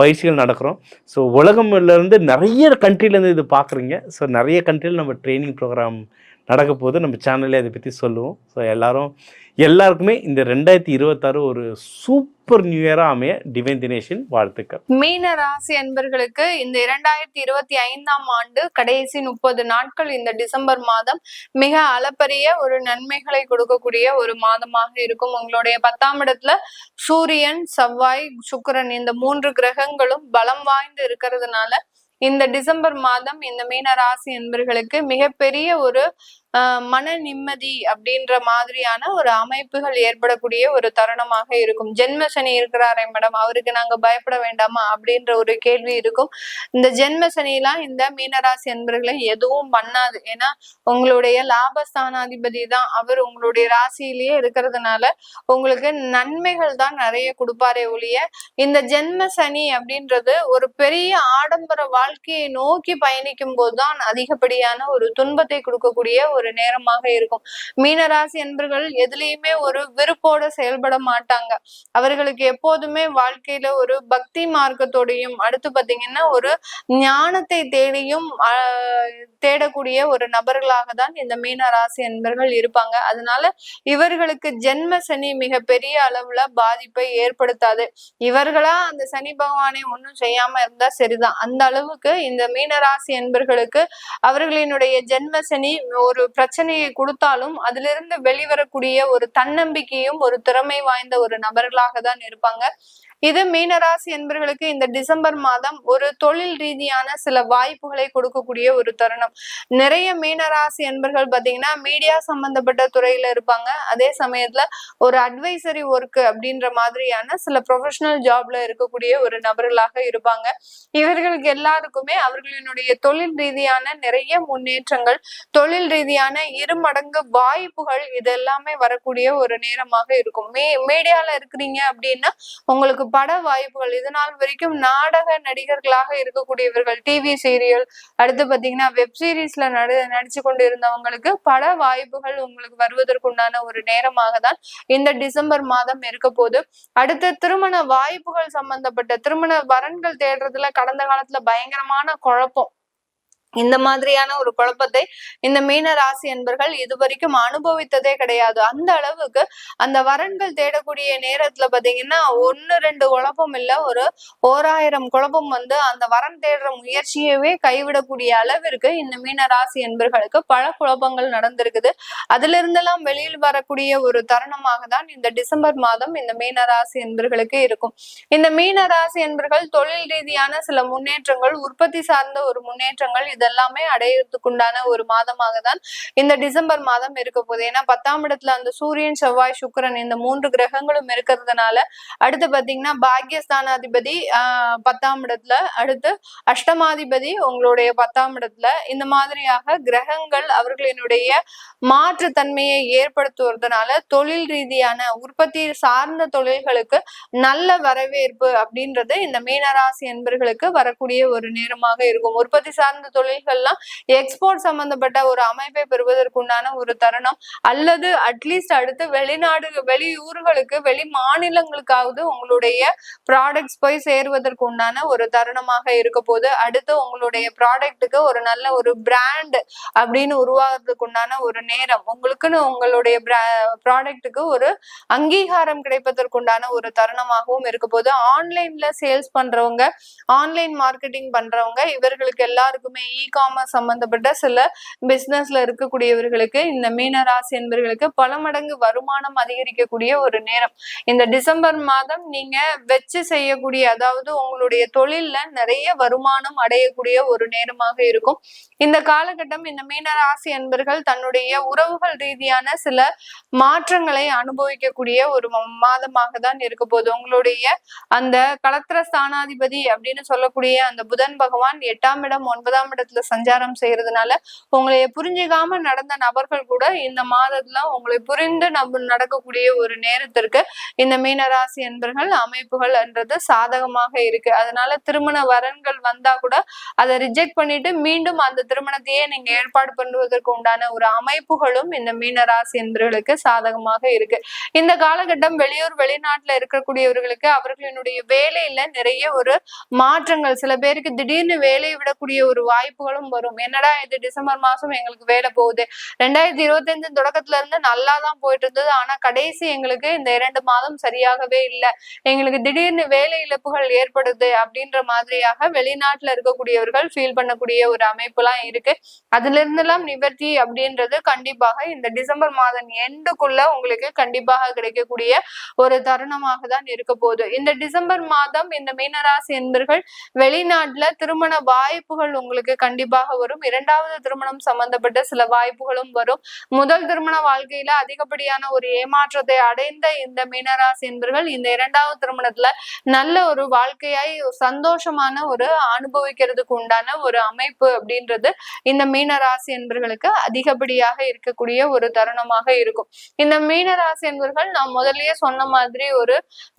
பயிற்சிகள் நடக்கிறோம். ஸோ உலகம்லேருந்து நிறைய கண்ட்ரிலேருந்து இது பார்க்குறீங்க. ஸோ நிறைய கண்ட்ரியில் நம்ம ட்ரைனிங் ப்ரோக்ராம் நடக்க போது நம்ம சேனல்லே அதை பற்றி சொல்லுவோம். ஸோ எல்லோரும் எல்லாருக்குமே இந்த ரெண்டாயிரத்தி இருபத்தாறு ஒரு சூப்பர் நியூ இயராக அமைய டிவைன் தினேஷின் வாழ்த்துக்கள். மீன ராசி அன்பர்களுக்கு இந்த இரண்டாயிரத்தி இருபத்தி ஐந்தாம் ஆண்டு கடைசி முப்பது நாட்கள் இந்த டிசம்பர் மாதம் மிக அளப்பரிய ஒரு நன்மைகளை கொடுக்கக்கூடிய ஒரு மாதமாக இருக்கும். உங்களுடைய பத்தாம் இடத்துல சூரியன் செவ்வாய் சுக்கிரன் இந்த மூன்று கிரகங்களும் பலம் வாய்ந்து இருக்கிறதுனால இந்த டிசம்பர் மாதம் இந்த மீன ராசி என்பர்களுக்கு மிகப்பெரிய ஒரு மன நிம்மதி அப்படின்ற மாதிரியான ஒரு அமைப்புகள் ஏற்படக்கூடிய ஒரு தருணமாக இருக்கும். ஜென்ம சனி இருக்கிறாரே மேடம் அவருக்கு நாங்க பயப்பட வேண்டாமா அப்படின்ற ஒரு கேள்வி இருக்கும். இந்த ஜென்ம சனிலாம் இந்த மீனராசி என்பர்களை எதுவும் பண்ணாது. ஏன்னா உங்களுடைய லாபஸ்தானாதிபதி தான். அவர் உங்களுடைய ராசியிலேயே இருக்கிறதுனால உங்களுக்கு நன்மைகள் தான் நிறைய கொடுப்பாரே ஒழிய இந்த ஜென்ம சனி அப்படின்றது ஒரு பெரிய ஆடம்பர வாழ்க்கையை நோக்கி பயணிக்கும் போதுதான் அதிகப்படியான ஒரு துன்பத்தை கொடுக்கக்கூடிய ஒரு நேரமாக இருக்கும். மீனராசி என்பர்கள் எதுலேயுமே ஒரு விருப்போட செயல்பட மாட்டாங்க. அவர்களுக்கு எப்போதுமே வாழ்க்கையில ஒரு பக்தி மார்க்கத்தோடையும் அடுத்து பாத்தீங்கன்னா ஒரு ஞானத்தை தேடியும் தேடக்கூடிய ஒரு நபர்களாக தான் இந்த மீன ராசி என்பர்கள் இருப்பாங்க. அதனால இவர்களுக்கு ஜென்ம சனி மிக பெரிய அளவுல பாதிப்பை ஏற்படுத்தாது. இவர்களா அந்த சனி பகவானை ஒன்றும் செய்யாம இருந்தா சரிதான். அந்த அளவுக்கு இந்த மீனராசி என்பர்களுக்கு அவர்களினுடைய ஜென்ம சனி ஒரு பிரச்சனையை கொடுத்தாலும் அதிலிருந்து வெளிவரக்கூடிய ஒரு தன்னம்பிக்கையும் ஒரு திறமை வாய்ந்த ஒரு நபர்களாக தான் இருப்பாங்க. இது மீனராசி என்பர்களுக்கு இந்த டிசம்பர் மாதம் ஒரு தொழில் ரீதியான சில வாய்ப்புகளை கொடுக்கக்கூடிய ஒரு தருணம். நிறைய மீனராசி என்பர்கள் பாத்தீங்கன்னா மீடியா சம்பந்தப்பட்ட துறையில இருப்பாங்க. அதே சமயத்துல ஒரு அட்வைசரி ஒர்க் அப்படின்ற மாதிரியான சில ப்ரொஃபஷனல் ஜாப்ல இருக்கக்கூடிய ஒரு நபர்களாக இருப்பாங்க. இவர்களுக்கு எல்லாருக்குமே அவர்களினுடைய தொழில் ரீதியான நிறைய முன்னேற்றங்கள் தொழில் ரீதியான இருமடங்கு வாய்ப்புகள் இது எல்லாமே வரக்கூடிய ஒரு நேரமாக இருக்கும். மீ மீடியால இருக்கிறீங்க அப்படின்னா உங்களுக்கு பட வாய்ப்புகள். இது நாள் வரைக்கும் நாடக நடிகர்களாக இருக்கக்கூடியவர்கள் டிவி சீரியல் அடுத்து பாத்தீங்கன்னா வெப் சீரிஸ்ல நடி நடிச்சு கொண்டு இருந்தவங்களுக்கு பட வாய்ப்புகள் உங்களுக்கு வருவதற்குண்டான ஒரு நேரமாக தான் இந்த டிசம்பர் மாதம் இருக்க போது அடுத்து திருமண வாய்ப்புகள் சம்பந்தப்பட்ட திருமண வரன்கள் தேடுறதுல கடந்த காலத்துல பயங்கரமான குழப்பம். இந்த மாதிரியான ஒரு குழப்பத்தை இந்த மீன ராசி என்பர்கள் இதுவரைக்கும் அனுபவித்ததே கிடையாது. அந்த அளவுக்கு அந்த வரன்கள் தேடக்கூடிய நேரத்துல பாத்தீங்கன்னா ஒன்னு ரெண்டு குழப்பம் இல்ல ஒரு ஓராயிரம் குழப்பம் வந்து அந்த வரன் தேடுற முயற்சியவே கைவிடக்கூடிய அளவிற்கு இந்த மீன ராசி என்பர்களுக்கு பல குழப்பங்கள் நடந்திருக்குது. அதுல இருந்தெல்லாம் வெளியில் வரக்கூடிய ஒரு தருணமாக தான் இந்த டிசம்பர் மாதம் இந்த மீன ராசி என்பர்களுக்கு இருக்கும். இந்த மீன ராசி என்பர்கள் தொழில் ரீதியான சில முன்னேற்றங்கள் உற்பத்தி சார்ந்த ஒரு முன்னேற்றங்கள் இதெல்லாமே அடையறதுக்குண்டான ஒரு மாதமாக தான் இந்த டிசம்பர் மாதம் இருக்க போகுது. ஏன்னா பத்தாம் இடத்துல அந்த சூரியன் செவ்வாய் சுக்கிரன் இந்த மூன்று கிரகங்களும் இருக்கிறதுனால அடுத்து பாத்தீங்கன்னா பாக்யஸ்தானாதிபதி ஆஹ் பத்தாம் இடத்துல அடுத்து அஷ்டமாதிபதி உங்களுடைய பத்தாம் இடத்துல. இந்த மாதிரியாக கிரகங்கள் அவர்களினுடைய மாற்று தன்மையை ஏற்படுத்துவதனால தொழில் ரீதியான உற்பத்தி சார்ந்த தொழில்களுக்கு நல்ல வரவேற்பு அப்படின்றது இந்த மீனராசி என்பர்களுக்கு வரக்கூடிய ஒரு நேரமாக இருக்கும். உற்பத்தி சார்ந்த தொழில் தொழில்கள்லாம் எக்ஸ்போர்ட் சம்பந்தப்பட்ட ஒரு அமைப்பை பெறுவதற்குண்டான ஒரு தருணம். அல்லது அட்லீஸ்ட் அடுத்து வெளிநாடு வெளியூர்களுக்கு வெளி மாநிலங்களுக்காவது உங்களுடைய ப்ராடக்ட்ஸ் போய் சேருவதற்கு உண்டான ஒரு தருணமாக இருக்க போது அடுத்து உங்களுடைய ப்ராடக்ட்டுக்கு ஒரு நல்ல ஒரு பிராண்ட் அப்படின்னு உருவாகிறதுக்கு உண்டான ஒரு நேரம். உங்களுக்குன்னு உங்களுடைய ப்ராடக்ட்டுக்கு ஒரு அங்கீகாரம் கிடைப்பதற்குண்டான ஒரு தருணமாகவும் இருக்க போது ஆன்லைன்ல சேல்ஸ் பண்றவங்க ஆன்லைன் மார்க்கெட்டிங் பண்றவங்க இவர்களுக்கு எல்லாருக்குமே இ காமர்ஸ் சம்பந்தப்பட்ட சில பிசினஸ்ல இருக்கக்கூடியவர்களுக்கு இந்த மீனராசி என்பவர்களுக்கு பல மடங்கு வருமானம் அதிகரிக்கக்கூடிய ஒரு நேரம். இந்த டிசம்பர் மாதம் நீங்க வச்சு செய்யக்கூடிய அதாவது உங்களுடைய தொழில்ல நிறைய வருமானம் அடையக்கூடிய ஒரு நேரமாக இருக்கும். இந்த காலகட்டம் இந்த மீனராசி என்பர்கள் தன்னுடைய உறவுகள் ரீதியான சில மாற்றங்களை அனுபவிக்கக்கூடிய ஒரு மாதமாக தான் இருக்க போகுது. உங்களுடைய அந்த கலத்திர ஸ்தானாதிபதி அப்படின்னு சொல்லக்கூடிய அந்த புதன் பகவான் எட்டாம் இடம் ஒன்பதாம் இடத்துல சஞ்சாரம் செய்யறதுனால உங்களை புரிஞ்சுக்காம நடந்த நபர்கள் கூட இந்த மாதத்துல உங்களை புரிந்து நம்ம நடக்கக்கூடிய ஒரு நேரத்திற்கு இந்த மீனராசி என்பர்கள் அமைப்புகள் என்றது சாதகமாக இருக்கு. அதனால திருமண வரன்கள் வந்தா கூட அதை ரிஜெக்ட் பண்ணிட்டு மீண்டும் அந்த திருமணத்தையே நீங்க ஏற்பாடு பண்ணுவதற்கு உண்டான ஒரு அமைப்புகளும் இந்த மீனராசி என்பவர்களுக்கு சாதகமாக இருக்கு. இந்த காலகட்டம் வெளியூர் வெளிநாட்டுல இருக்கக்கூடியவர்களுக்கு அவர்களினுடைய வேலையில நிறைய ஒரு மாற்றங்கள். சில பேருக்கு திடீர்னு வேலையை விடக்கூடிய ஒரு வாய்ப்பு வாய்ப்புகளும் வரும். என்னடா இது டிசம்பர் மாசம் எங்களுக்கு வேலை போகுது. ரெண்டாயிரத்தி இருபத்தஞ்சு தொடக்கத்துல இருந்து நல்லா தான் போயிட்டு இருந்தது ஆனா கடைசி எங்களுக்கு இந்த இரண்டு மாதம் சரியாகவே இல்லை. எங்களுக்கு திடீர்னு வேலை இழப்புகள் ஏற்படுது அப்படின்ற மாதிரியாக வெளிநாட்டுல இருக்கக்கூடியவர்கள் ஃபீல் பண்ணக்கூடிய ஒரு அமைப்புலாம் இருக்கு. அதுல இருந்தெல்லாம் நிவர்த்தி அப்படின்றது கண்டிப்பாக இந்த டிசம்பர் மாதம் எண்டுக்குள்ள உங்களுக்கு கண்டிப்பாக கிடைக்கக்கூடிய ஒரு தருணமாக தான் இருக்க போகுது. இந்த டிசம்பர் மாதம் இந்த மீனராசி என்பர்கள் வெளிநாட்டுல திருமண வாய்ப்புகள் உங்களுக்கு கண்டிப்பாக வரும். இரண்டாவது திருமணம் சம்பந்தப்பட்ட சில வாய்ப்புகளும் வரும். முதல் திருமண வாழ்க்கையில அதிகப்படியான ஒரு ஏமாற்றத்தை அடைந்த இந்த மீனராசி என்பர்கள் இந்த இரண்டாவது திருமணத்துல நல்ல ஒரு வாழ்க்கையாய் சந்தோஷமான ஒரு அனுபவிக்கிறதுக்கு உண்டான ஒரு அமைப்பு அப்படின்றது இந்த மீனராசி என்பர்களுக்கு அதிகப்படியாக இருக்கக்கூடிய ஒரு தருணமாக இருக்கும். இந்த மீனராசி என்பர்கள் நான் முதல்லயே சொன்ன மாதிரி ஒரு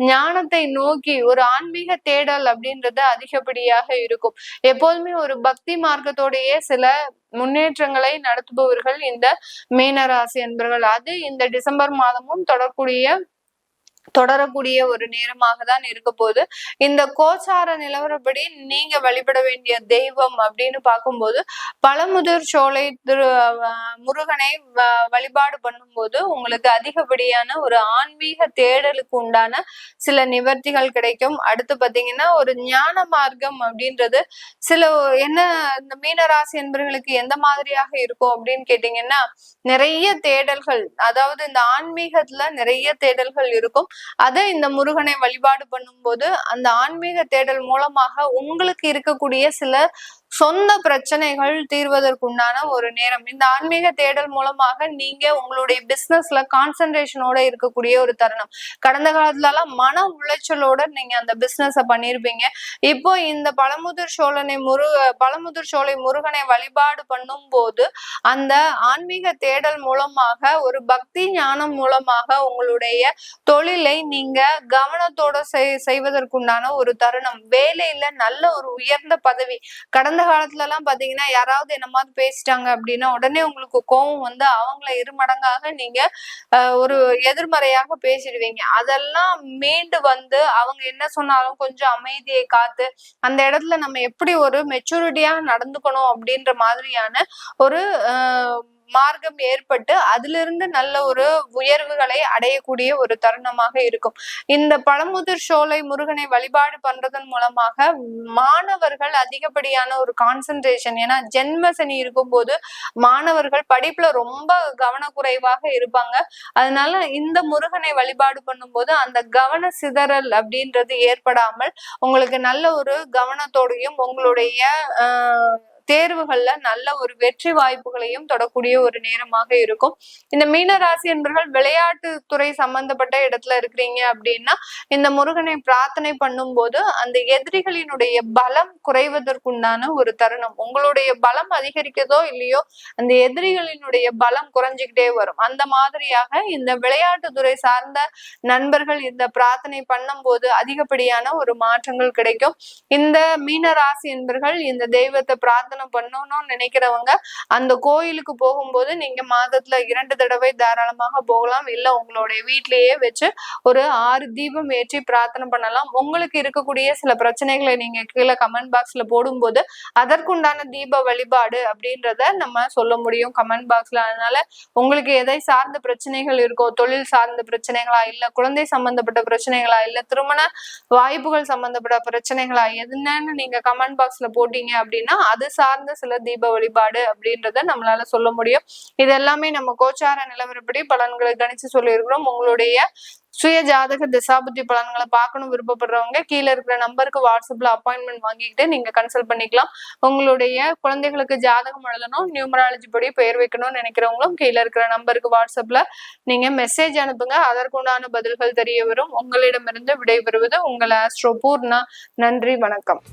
ஞானத்தை நோக்கி ஒரு ஆன்மீக தேடல் அப்படின்றது அதிகப்படியாக இருக்கும். எப்போதுமே ஒரு பக்தி மார்க்கத்தோடையே சில முன்னேற்றங்களை நடத்துபவர்கள் இந்த மீனராசி என்பர்கள் அது இந்த டிசம்பர் மாதமும் தொடர்புடைய தொடரக்கூடிய ஒரு நேரமாக தான் இருக்க போது இந்த கோச்சார நிலவரப்படி நீங்க வழிபட வேண்டிய தெய்வம் அப்படின்னு பார்க்கும்போது பழமுதிர் சோலை திரு முருகனை வ- வழிபாடு பண்ணும்போது உங்களுக்கு அதிகப்படியான ஒரு ஆன்மீக தேடலுக்கு உண்டான சில நிவர்த்திகள் கிடைக்கும். அடுத்து பாத்தீங்கன்னா ஒரு ஞான மார்க்கம் அப்படின்றது சில என்ன இந்த மீனராசி என்பவர்களுக்கு எந்த மாதிரியாக இருக்கும் அப்படின்னு கேட்டீங்கன்னா நிறைய தேடல்கள் அதாவது இந்த ஆன்மீகத்துல நிறைய தேடல்கள் இருக்கும். அதை இந்த முருகனை வழிபாடு பண்ணும்போது அந்த ஆன்மீக தேடல் மூலமாக உங்களுக்கு இருக்கக்கூடிய சில சொந்த பிரச்சனைகள் தீர்வதற்குண்டான ஒரு நேரம். இந்த ஆன்மீக தேடல் மூலமாக நீங்க உங்களுடைய பிசினஸ்ல கான்சென்ட்ரேஷனோட இருக்கக்கூடிய ஒரு தருணம். கடந்த காலத்துல எல்லாம் மன உளைச்சலோட நீங்க அந்த பிசினஸ பண்ணிருப்பீங்க. இப்போ இந்த பழமுதிர் சோழனை முரு பழமுதிர் சோலை முருகனை வழிபாடு பண்ணும் போது அந்த ஆன்மீக தேடல் மூலமாக ஒரு பக்தி ஞானம் மூலமாக உங்களுடைய தொழிலை நீங்க கவனத்தோட செய் செய்வதற்குண்டான ஒரு தருணம். வேலையில நல்ல ஒரு உயர்ந்த பதவி. கடந்த காலத்துல எல்லாம் பாத்தீங்கன்னா யாராவது என்ன மாதிரி பேசிட்டாங்க அப்படின்னா உடனே உங்களுக்கு கோபம் வந்து அவங்கள இருமடங்காக நீங்க ஒரு எதிர்மறையாக பேசிடுவீங்க. அதெல்லாம் மீண்டு வந்து அவங்க என்ன சொன்னாலும் கொஞ்சம் அமைதியை காத்து அந்த இடத்துல நம்ம எப்படி ஒரு மெச்சூரிட்டியா நடந்துக்கணும் அப்படின்ற மாதிரியான ஒரு ஆஹ், மார்க்கம் ஏற்பட்டு அதிலிருந்து நல்ல ஒரு உயர்வுகளை அடையக்கூடிய ஒரு தருணமாக இருக்கும். இந்த பழமுதிர் சோலை முருகனை வழிபாடு பண்றதன் மூலமாக மாணவர்கள் அதிகப்படியான ஒரு கான்சென்ட்ரேஷன் ஏன்னா ஜென்ம சனி இருக்கும்போது மாணவர்கள் படிப்புல ரொம்ப கவனக்குறைவாக இருப்பாங்க. அதனால இந்த முருகனை வழிபாடு பண்ணும்போது அந்த கவன சிதறல் அப்படின்றது ஏற்படாமல் உங்களுக்கு நல்ல ஒரு கவனத்தோடையும் உங்களுடைய ஆஹ் தேர்வுகள்ல நல்ல ஒரு வெற்றி வாய்ப்புகளையும் தொடக்கூடிய ஒரு நேரமாக இருக்கும். இந்த மீன ராசி என்பர்கள் விளையாட்டு துறை சம்பந்தப்பட்ட இடத்துல இருக்கிறீங்க அப்படின்னா இந்த முருகனை பிரார்த்தனை பண்ணும்போது அந்த எதிரிகளினுடைய பலம் குறைவதற்குண்டான ஒரு தருணம். உங்களுடைய பலம் அதிகரிக்கிறதோ இல்லையோ அந்த எதிரிகளினுடைய பலம் குறைஞ்சுக்கிட்டே வரும். அந்த மாதிரியாக இந்த விளையாட்டு துறை சார்ந்த நண்பர்கள் இந்த பிரார்த்தனை பண்ணும் போது அதிகப்படியான ஒரு மாற்றங்கள் கிடைக்கும். இந்த மீன ராசி என்பர்கள் இந்த தெய்வத்தை பிரார்த்தனை பண்ணணும்னு நினைக்கிறவங்க அந்த கோயிலுக்கு போகும்போது நீங்க மாதத்துல இரண்டு தடவை தாராளமாக போகலாம். இல்ல உங்களுடைய வீட்டிலேயே வச்சு ஒரு ஆறு தீபம் ஏற்றி பிரார்த்தனை பண்ணலாம். உங்களுக்கு இருக்கக்கூடிய சில பிரச்சனைகளை நீங்க கீழே கமெண்ட் பாக்ஸ்ல போடும்போது அதற்குண்டான தீப வழிபாடு அப்படின்றத நம்ம சொல்ல முடியும் கமெண்ட் பாக்ஸ்ல அதனால உங்களுக்கு எதை சார்ந்த பிரச்சனைகள் இருக்கோ தொழில் சார்ந்த பிரச்சனைகளா இல்ல குழந்தை சம்பந்தப்பட்ட பிரச்சனைகளா இல்ல திருமண வாய்ப்புகள் சம்பந்தப்பட்ட பிரச்சனைகளா என்னன்னு நீங்க கமெண்ட் பாக்ஸ்ல போட்டீங்க அப்படின்னா அது சார்ந்த சில தீப வழிபாடு அப்படின்றத நம்மளால சொல்ல முடியும். இது எல்லாமே நம்ம கோச்சார நிலவரப்படி பலன்களை கணிச்சு சொல்லியிருக்கிறோம். உங்களுடைய சுய ஜாதக திசாபுத்தி பலன்களை பார்க்கணும் விருப்பப்படுறவங்க கீழே இருக்கிற நம்பருக்கு வாட்ஸ்அப்ல அப்பாயின்மெண்ட் வாங்கிக்கிட்டு நீங்க கன்சல்ட் பண்ணிக்கலாம். உங்களுடைய குழந்தைகளுக்கு ஜாதகம் எழுதணும் நியூமராலஜி படி பெயர் வைக்கணும்னு நினைக்கிறவங்களும் கீழே இருக்கிற நம்பருக்கு வாட்ஸ்அப்ல நீங்க மெசேஜ் அனுப்புங்க. அதற்குண்டான பதில்கள் தெரிய வரும். உங்களிடமிருந்து விடைபெறுவது உங்கள் ஆஸ்ட்ரோ பூர்ணா நன்றி வணக்கம்.